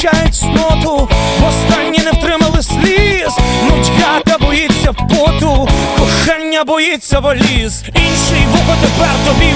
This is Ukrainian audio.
втрачають сноту, останні не втримали сліз, нудьга боїться поту, кохання боїться воліз. Інший вухо тепер тобі